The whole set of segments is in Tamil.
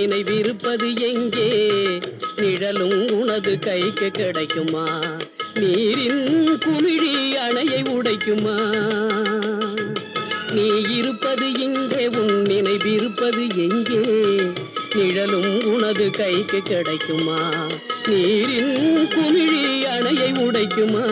நினைவிருப்பது எங்கே? நிழலும் உனது கைக்கு கிடைக்குமா? நீரின் குமிழி அணையை உடைக்குமா? நீ இருப்பது இங்கே உன் நினைவிருப்பது எங்கே? நிழலும் உனது கைக்கு கிடைக்குமா? நீரின் குமிழி அணையை உடைக்குமா?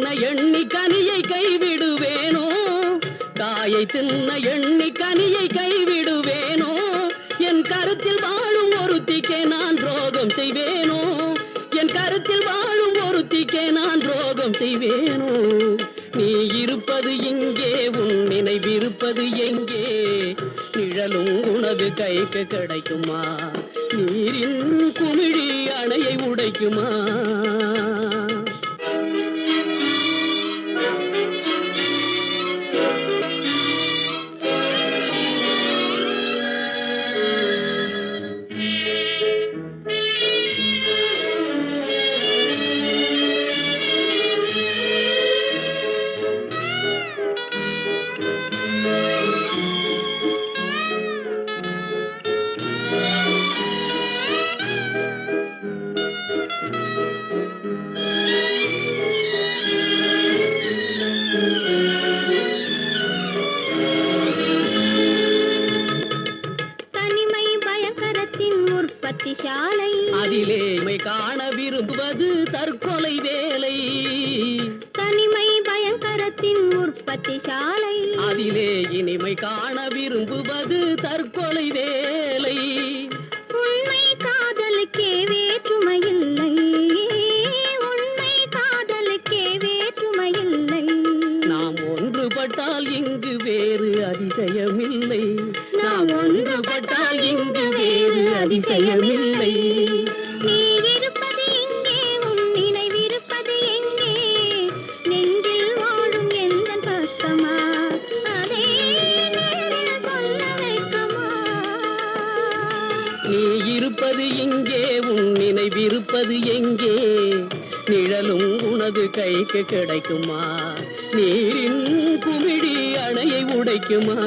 தின்ன எண்ணி கனியை கைவிடுவேனோ? காயை தின்ன எண்ணி கனியை கைவிடுவேனோ? என் கருத்தில் வாழும் ஒருத்திக்கே நான் துரோகம் செய்வேனோ? என் கருத்தில் வாழும் ஒருத்திக்கே நான் துரோகம் செய்வேனோ? நீ இருப்பது எங்கே உன் நினைவிருப்பது எங்கே? நிழலும் உனது கைக்கு கிடைக்குமா? நீரின் குமிழி அணையை உடைக்குமா? பயங்கரத்தின் உற்பத்தி சாலை அதிலே மை காண விரும்புவது தற்கொலை வேலை. தனிமை பயங்கரத்தின் உற்பத்தி சாலை அதிலே இனிமை காண விரும்புவது தற்கொலை வேலை. உண்மை காதலுக்கே வேற்றுமையில்லை உண்மை காதலுக்கே வேற்றுமையில்லை நாம் ஒன்றுபட்டால் இங்கு வேறு அதிசயமில்லை. ஒன்றுபட்டால் இங்கு வேறு அதிசயமில்லை. இருப்பது எங்கே? உன் நினைவிருப்பது எங்கே? நிழலும் உனது கைக்கு கிடைக்குமா? நீரின் குமிழி அணையை உடைக்குமா?